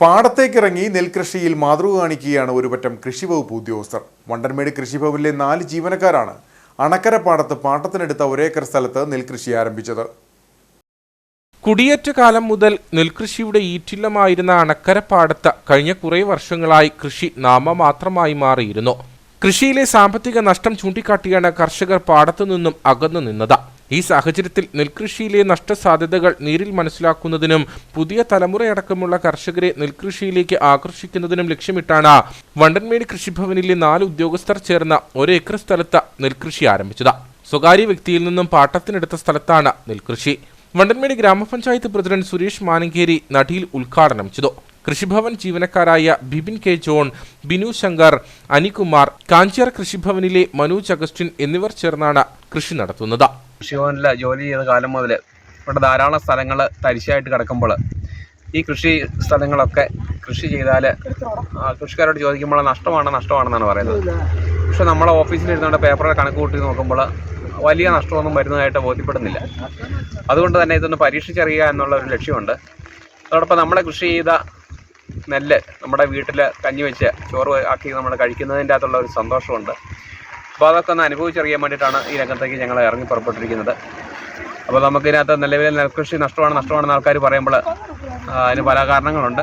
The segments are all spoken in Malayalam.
പാടത്തേക്കിറങ്ങി നെൽകൃഷിയിൽ മാതൃക കാണിക്കുകയാണ് ഒരുപറ്റം കൃഷിവകുപ്പ് ഉദ്യോഗസ്ഥർ. വണ്ടൻമേട് കൃഷിഭവനിലെ നാല് ജീവനക്കാരാണ് അണക്കര പാടത്ത് പാട്ടത്തിനെടുത്ത ഒരേക്കർ സ്ഥലത്ത് നെൽകൃഷി ആരംഭിച്ചത്. കുടിയേറ്റ കാലം മുതൽ നെൽകൃഷിയുടെ ഈറ്റില്ലമായിരുന്ന അണക്കര പാടത്ത് കഴിഞ്ഞ കുറേ വർഷങ്ങളായി കൃഷി നാമമാത്രമായി മാറിയിരുന്നു. കൃഷിയിലെ സാമ്പത്തിക നഷ്ടം ചൂണ്ടിക്കാട്ടിയാണ് കർഷകർ പാടത്തു നിന്നും അകന്നു നിന്നത്. ഈ സാഹചര്യത്തിൽ നെൽകൃഷിയിലെ നഷ്ടസാധ്യതകൾ നേരിൽ മനസ്സിലാക്കുന്നതിനും പുതിയ തലമുറയടക്കമുള്ള കർഷകരെ നെൽകൃഷിയിലേക്ക് ആകർഷിക്കുന്നതിനും ലക്ഷ്യമിട്ടാണ് വണ്ടൻമേട് കൃഷിഭവനിലെ നാല് ഉദ്യോഗസ്ഥർ ചേർന്ന ഒരേക്കർ സ്ഥലത്ത് നെൽകൃഷി ആരംഭിച്ചത്. സ്വകാര്യ വ്യക്തിയിൽ നിന്നും പാട്ടത്തിനെടുത്ത സ്ഥലത്താണ് നെൽകൃഷി. വണ്ടൻമേട് ഗ്രാമപഞ്ചായത്ത് പ്രസിഡന്റ് സുരേഷ് മാനങ്കേരി നടിയിൽ ഉദ്ഘാടനം ചെയ്തു. കൃഷിഭവൻ ജീവനക്കാരായ ബിബിൻ കെ ജോൺ ബിനു ശങ്കർ അനികുമാർ കാഞ്ചിയാർ കൃഷിഭവനിലെ മനോജ് അഗസ്റ്റിൻ എന്നിവർ ചേർന്നാണ് കൃഷി നടത്തുന്നത്. കൃഷിഭവനിൽ ജോലി ചെയ്ത കാലം മുതൽ ഇവിടെ ധാരാളം സ്ഥലങ്ങൾ തരിശായിട്ട് കിടക്കുമ്പോൾ ഈ കൃഷി സ്ഥലങ്ങളൊക്കെ കൃഷി ചെയ്താൽ കൃഷിക്കാരോട് ചോദിക്കുമ്പോൾ നഷ്ടമാണ് നഷ്ടമാണെന്നാണ് പറയുന്നത്. പക്ഷെ നമ്മളെ ഓഫീസിൽ ഇരുന്നുകൊണ്ട് പേപ്പറിൽ കണക്ക് കൂട്ടി നോക്കുമ്പോൾ വലിയ നഷ്ടമൊന്നും വരുന്നതായിട്ട് ബോധ്യപ്പെടുന്നില്ല. അതുകൊണ്ട് തന്നെ ഇതൊന്ന് പരീക്ഷിച്ചറിയുക എന്നുള്ള ഒരു ലക്ഷ്യമുണ്ട്. അതോടൊപ്പം നമ്മളെ കൃഷി ചെയ്ത നെല്ല് നമ്മുടെ വീട്ടിൽ കഞ്ഞി വെച്ച് ചോറ് ആക്കി നമ്മൾ കഴിക്കുന്നതിന്റെ അകത്തുള്ള ഒരു സന്തോഷമുണ്ട്. അപ്പോൾ അതൊക്കെ ഒന്ന് അനുഭവിച്ചറിയാൻ വേണ്ടിയിട്ടാണ് ഈ രംഗത്തേക്ക് ഞങ്ങൾ ഇറങ്ങി പുറപ്പെട്ടിരിക്കുന്നത്. അപ്പോൾ നമുക്ക് ഇതിനകത്ത് നിലവിലെ നെൽകൃഷി നഷ്ടമാണ് നഷ്ടമാണെന്ന് ആൾക്കാർ പറയുമ്പോൾ അതിന് പല കാരണങ്ങളുണ്ട്.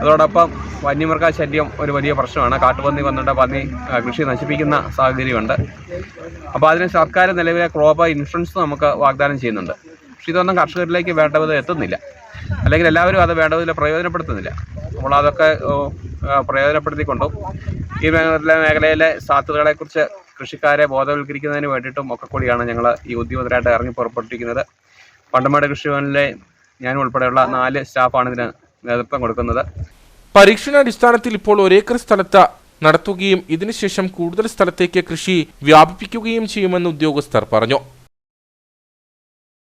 അതോടൊപ്പം വന്യമൃഗ ശല്യം ഒരു വലിയ പ്രശ്നമാണ്. കാട്ടുപന്നി വന്നിട്ട് പന്നി കൃഷി നശിപ്പിക്കുന്ന സാഹചര്യമുണ്ട്. അപ്പോൾ അതിന് സർക്കാർ നിലവിലെ ക്രോപ്പ് ഇൻഷുറൻസ് നമുക്ക് വാഗ്ദാനം ചെയ്യുന്നുണ്ട്. പക്ഷെ ഇതൊന്നും കർഷകരിലേക്ക് വേണ്ട വിധം എത്തുന്നില്ല. അല്ലെങ്കിൽ എല്ലാവരും അത് വേണ്ട പ്രയോജനപ്പെടുത്തുന്നില്ല. അപ്പോൾ അതൊക്കെ പ്രയോജനപ്പെടുത്തിക്കൊണ്ടും ഈ മേഖല മേഖലയിലെ സാധ്യതകളെക്കുറിച്ച് കൃഷിക്കാരെ ബോധവൽക്കരിക്കുന്നതിന് വേണ്ടിയിട്ടും ഒക്കെ കൂടിയാണ് ഞങ്ങൾ ഈ ഉദ്യോഗസ്ഥരായിട്ട് ഇറങ്ങി പുറപ്പെട്ടിരിക്കുന്നത്. പണ്ടമേട് കൃഷിഭവനിലെ ഞാൻ ഉൾപ്പെടെയുള്ള നാല് സ്റ്റാഫാണ് ഇതിന് നേതൃത്വം കൊടുക്കുന്നത്. പരീക്ഷണാടിസ്ഥാനത്തിൽ ഇപ്പോൾ ഒരേക്കർ സ്ഥലത്ത് നടത്തുകയും ഇതിനുശേഷം കൂടുതൽ സ്ഥലത്തേക്ക് കൃഷി വ്യാപിപ്പിക്കുകയും ചെയ്യുമെന്ന് ഉദ്യോഗസ്ഥർ പറഞ്ഞു.